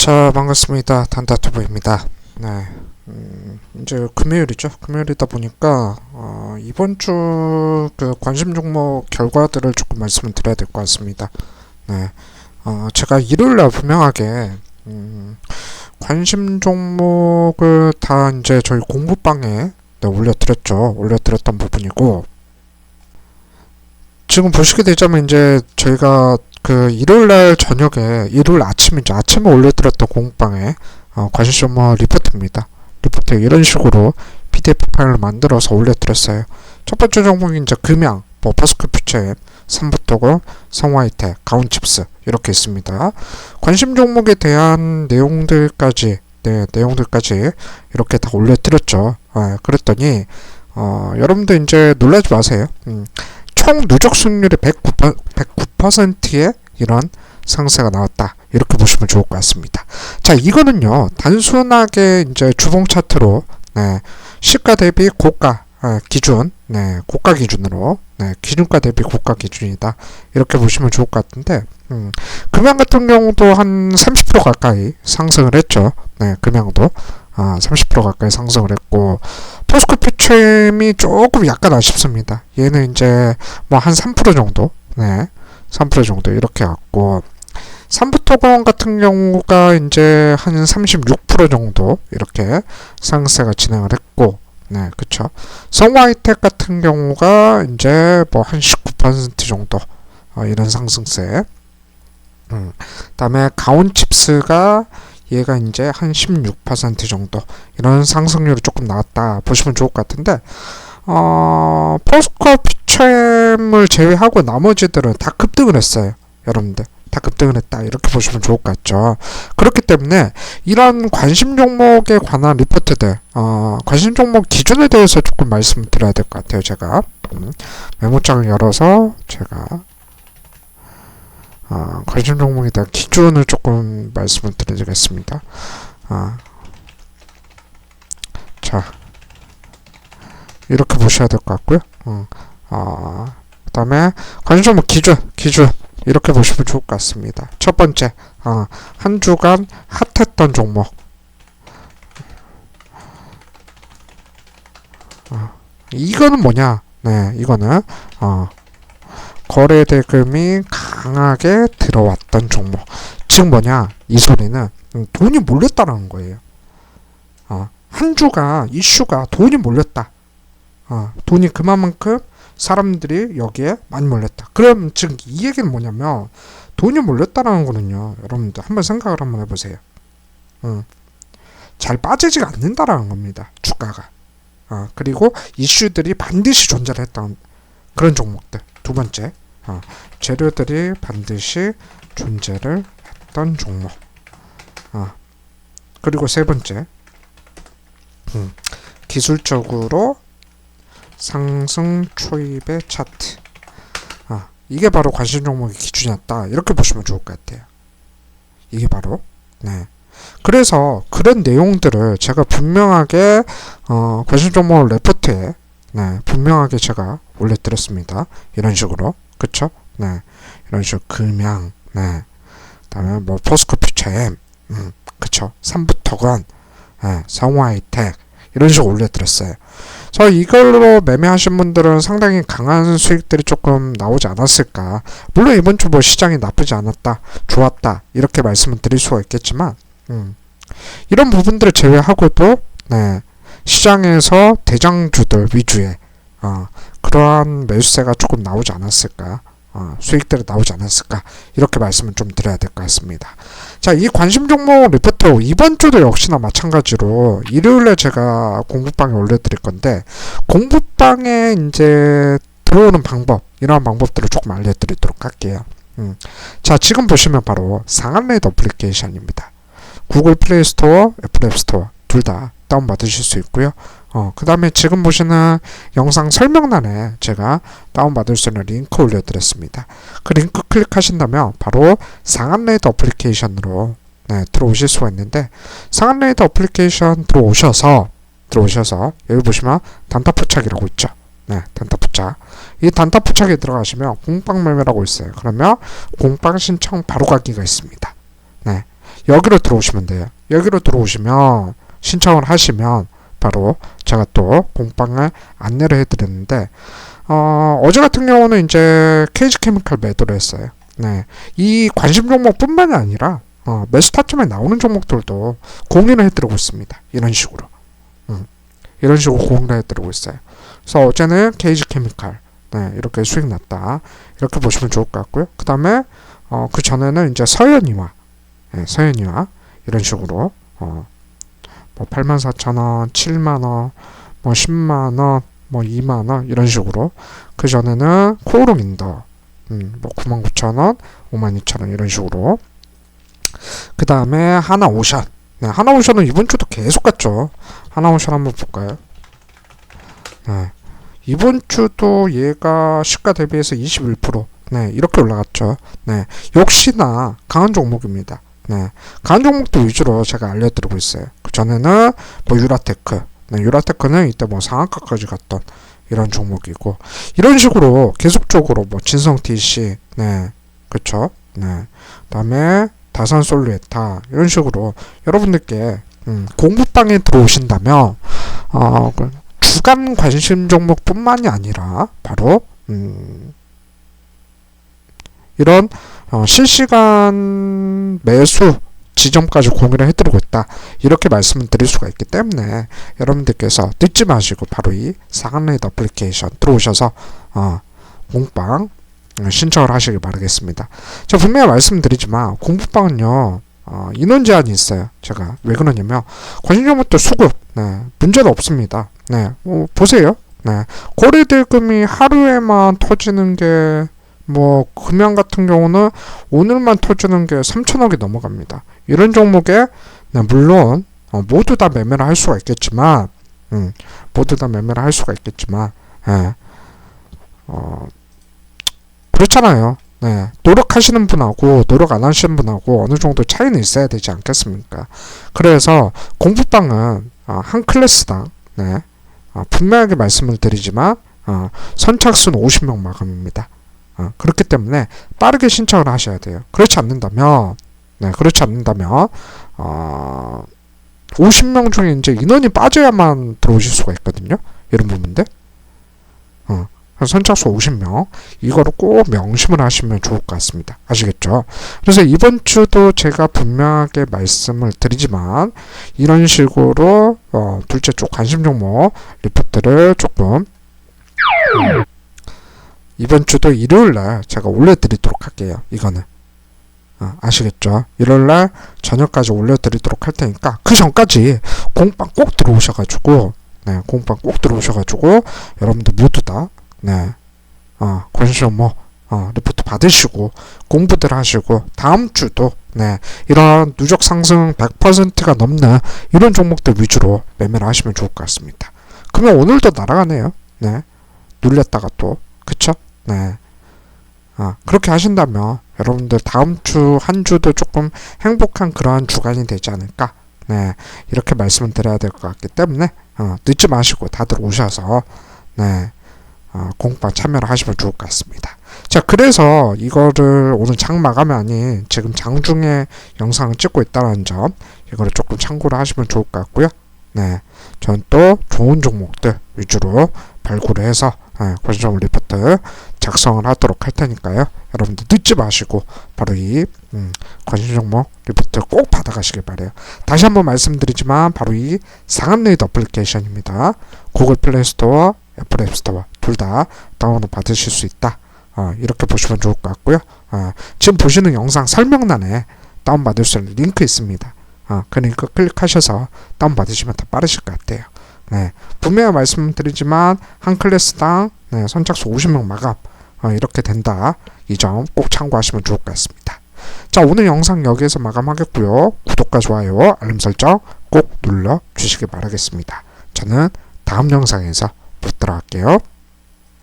자, 반갑습니다. 단다투브입니다. 네. 음, 이제 금요일이죠. 금요일이다 보니까, 어, 이번 주 그 관심 종목 결과들을 조금 말씀을 드려야 될 것 같습니다. 네. 어, 제가 일요일 날 분명하게, 음, 관심 종목을 다 이제 저희 공부방에 네, 올려드렸죠. 올려드렸던 부분이고, 지금 보시게 되자면 이제 저희가 그 일요일 날 저녁에 일요일 아침이죠. 아침에 올려드렸던 공방에 어, 관심종목 리포트입니다. 리포트 이런 식으로 PDF 파일을 만들어서 올려드렸어요. 첫 번째 종목이 이제 금양, 뭐 버스크 퓨처엠, 삼부토고, 성화이텍, 가온칩스 이렇게 있습니다. 관심 종목에 대한 내용들까지 네, 내용들까지 이렇게 다 올려드렸죠. 아, 그랬더니 어, 여러분들 이제 놀라지 마세요. 음, 총 누적 수익률이 109%, 109%의 이런 상세가 나왔다. 이렇게 보시면 좋을 것 같습니다. 자, 이거는요, 단순하게 이제 주봉 차트로, 네, 시가 대비 고가, 아, 기준, 네, 고가 기준으로, 네, 기준가 대비 고가 기준이다. 이렇게 보시면 좋을 것 같은데, 음, 금양 같은 경우도 한 30% 가까이 상승을 했죠. 네, 금양도. 아, 30% 가까이 상승을 했고, 포스코 퓨처엠이 조금 약간 아쉽습니다. 얘는 이제 뭐 한 3% 정도, 네, 3% 정도 이렇게 왔고, 삼부토공 같은 경우가 이제 한 36% 정도 이렇게 상세가 진행을 했고, 네, 그쵸. 성화이텍 같은 경우가 이제 뭐 한 19% 정도 어, 이런 상승세. 음, 다음에 가온칩스가 얘가 이제 한 16% 정도 이런 상승률이 조금 나왔다 보시면 좋을 것 같은데 어, 포스코 피처엠을 제외하고 나머지들은 다 급등을 했어요 여러분들. 다 급등을 했다. 이렇게 보시면 좋을 것 같죠. 그렇기 때문에 이런 관심 종목에 관한 리포트들 어, 관심 종목 기준에 대해서 조금 말씀을 드려야 될 것 같아요 제가. 음, 메모장을 열어서 제가 아, 관심 종목에 대한 기준을 조금 말씀을 드리겠습니다. 아, 자, 이렇게 보셔야 될 것 같고요. 어, 아, 그 다음에 관심 기준, 기준 이렇게 보시면 좋을 것 같습니다. 첫 번째, 아, 한 주간 핫했던 종목. 아, 이거는 뭐냐? 네, 이거는 어, 거래 대금이 강하게 들어왔던 종목. 즉 뭐냐? 이 소리는 음, 돈이 몰렸다라는 거예요. 어, 한 주가 이슈가 돈이 몰렸다. 어, 돈이 그만큼 사람들이 여기에 많이 몰렸다. 그럼 즉 이 얘기는 뭐냐면 돈이 몰렸다라는 거는요. 여러분들 한번 생각을 한번 해보세요. 어, 잘 빠지지가 않는다라는 겁니다. 주가가. 어, 그리고 이슈들이 반드시 존재를 했던 그런 종목들. 두 번째, 어, 재료들이 반드시 존재를 했던 종목. 어, 그리고 세 번째, 음, 기술적으로 상승 초입의 차트. 아, 이게 바로 관심 종목의 기준이었다. 이렇게 보시면 좋을 것 같아요. 이게 바로, 네. 그래서 그런 내용들을 제가 분명하게, 어, 관심 종목 레포트에, 네, 분명하게 제가 올려드렸습니다. 이런 식으로. 그쵸? 네. 이런 식으로 금양, 네. 다음에 뭐 포스코 퓨처엠, 음, 그쵸? 삼부터건, 네, 성화이텍, 이런 식으로 올려드렸어요. 그래서 이걸로 매매하신 분들은 상당히 강한 수익들이 조금 나오지 않았을까. 물론 이번 주 뭐 시장이 나쁘지 않았다, 좋았다, 이렇게 말씀을 드릴 수가 있겠지만, 음, 이런 부분들을 제외하고도, 네, 시장에서 대장주들 위주의, 어, 그러한 매수세가 조금 나오지 않았을까. 어, 수익들이 나오지 않았을까 이렇게 말씀을 좀 드려야 될 것 같습니다. 자, 이 관심 종목 리포트 이번 주도 역시나 마찬가지로 일요일에 제가 공부방에 올려드릴 건데 공부방에 이제 들어오는 방법 이러한 방법들을 조금 알려드리도록 할게요. 음. 자, 지금 보시면 바로 상한레이더 어플리케이션입니다. 구글 플레이 스토어, 애플 앱 스토어 둘 다 다운 받으실 수 있고요. 어, 그 다음에 지금 보시는 영상 설명란에 제가 다운받을 수 있는 링크 올려드렸습니다. 그 링크 클릭하신다면 바로 상한레이더 어플리케이션으로 네, 들어오실 수가 있는데 상한레이더 어플리케이션 들어오셔서 들어오셔서 여기 보시면 단타 포착이라고 있죠. 네, 단타 포착. 이 단타 포착에 들어가시면 공빵 매매라고 있어요. 그러면 공빵 신청 바로 가기가 있습니다. 네. 여기로 들어오시면 돼요. 여기로 들어오시면 신청을 하시면 바로 제가 또 공방을 안내를 해드렸는데 어, 어제 같은 경우는 이제 케이지 케미칼 매도를 했어요. 네, 이 관심 종목뿐만이 아니라 어, 매수 타점에 나오는 종목들도 공유를 해드리고 있습니다. 이런 식으로, 음, 이런 식으로 공유를 해드리고 있어요. 그래서 어제는 케이지 케미칼, 네, 이렇게 수익 났다. 이렇게 보시면 좋을 것 같고요. 그 다음에 어, 그 전에는 이제 서현이와, 네, 서현이와 이런 식으로 어, 뭐 84,000원, 7만원, 뭐 10만원, 뭐 2만원 이런 식으로 그 전에는 코오롱 인더 음, 뭐 99,000원, 52,000원 이런 식으로. 그 다음에 하나오션. 네, 하나오션은 이번 주도 계속 갔죠. 하나오션 한번 볼까요? 네, 이번 주도 얘가 시가 대비해서 21% 네, 이렇게 올라갔죠. 네, 역시나 강한 종목입니다 네, 강한 종목들 위주로 제가 알려드리고 있어요. 그 전에는 뭐 유라테크. 네, 유라테크는 이때 뭐 상한가까지 갔던 이런 종목이고 이런 식으로 계속적으로 뭐 진성 TC 네 그쵸? 네. 그다음에 다산 솔루에타 이런 식으로 여러분들께 음, 공부방에 들어오신다면 어, 그 주간 관심 종목뿐만이 아니라 바로 음, 이런 어, 실시간 매수 지점까지 공유를 해드리고 있다. 이렇게 말씀을 드릴 수가 있기 때문에 여러분들께서 늦지 마시고 바로 이 상한레이드 어플리케이션 들어오셔서 어, 공방 신청을 하시길 바라겠습니다. 자 분명히 말씀드리지만 공부방은요 어, 인원 제한이 있어요. 제가 왜 그러냐면 관심종목들 수급 네, 문제는 없습니다. 네, 어, 보세요. 네, 거래대금이 하루에만 터지는 게 뭐 금양 같은 경우는 오늘만 터지는 게 3천억이 넘어갑니다. 이런 종목에 네, 물론 어, 모두 다 매매를 할 수가 있겠지만 음, 모두 다 매매를 할 수가 있겠지만 예, 어, 그렇잖아요. 네, 노력하시는 분하고 노력 안 하시는 분하고 어느 정도 차이는 있어야 되지 않겠습니까? 그래서 공부방은 어, 한 클래스당 네, 어, 분명하게 말씀을 드리지만 어, 선착순 50명 마감입니다. 어, 그렇기 때문에 빠르게 신청을 하셔야 돼요. 그렇지 않는다면 네, 그렇지 않는다면 어, 50명 중에 이제 인원이 빠져야만 들어오실 수가 있거든요. 이런 부분들. 어, 선착수 50명 이거를 꼭 명심을 하시면 좋을 것 같습니다. 아시겠죠? 그래서 이번 주도 제가 분명하게 말씀을 드리지만 이런 식으로 어, 둘째 쪽 관심 종목 리포트를 조금 이번 주도 일요일 날 제가 올려드리도록 할게요. 이거는 어, 아시겠죠? 일요일 날 저녁까지 올려드리도록 할 테니까 그 전까지 공방 꼭 들어오셔가지고 네 공방 꼭 들어오셔가지고 여러분들 모두 다 네. 어, 관심 뭐, 어, 리포트 받으시고, 공부들 하시고, 다음 주도, 네, 이런 누적 상승 100%가 넘는 이런 종목들 위주로 매매를 하시면 좋을 것 같습니다. 그러면 오늘도 날아가네요. 네. 눌렸다가 또, 그쵸? 네. 아, 그렇게 하신다면 여러분들 다음 주 한 주도 조금 행복한 그러한 주간이 되지 않을까? 네. 이렇게 말씀을 드려야 될 것 같기 때문에, 어, 늦지 마시고 다들 오셔서, 네. 어, 공방 참여를 하시면 좋을 것 같습니다. 자, 그래서 이거를 오늘 장 마감이 아닌 지금 장중에 영상을 찍고 있다는 점, 이거를 조금 참고를 하시면 좋을 것 같고요. 네. 전 또 좋은 종목들 위주로 발굴을 해서 네, 관심 리포트 작성을 하도록 할 테니까요. 여러분들 늦지 마시고 바로 이 음, 관심 종목 리포트 꼭 받아가시길 바래요. 다시 한번 말씀드리지만 바로 이 상암레이드 어플리케이션입니다. 구글 플레이 스토어, 애플 앱 스토어 둘 다 다운로드 받으실 수 있다. 어, 이렇게 보시면 좋을 것 같고요. 어, 지금 보시는 영상 설명란에 다운받을 수 있는 링크 있습니다. 어, 그 링크 클릭하셔서 다운받으시면 더 빠르실 것 같아요. 네, 분명히 말씀드리지만 한 클래스당 네, 선착수 50명 마감 어, 이렇게 된다. 이 점 꼭 참고하시면 좋을 것 같습니다. 자 오늘 영상 여기에서 마감하겠고요. 구독과 좋아요, 알림 설정 꼭 눌러 주시기 바라겠습니다. 저는 다음 영상에서 뵙도록 할게요.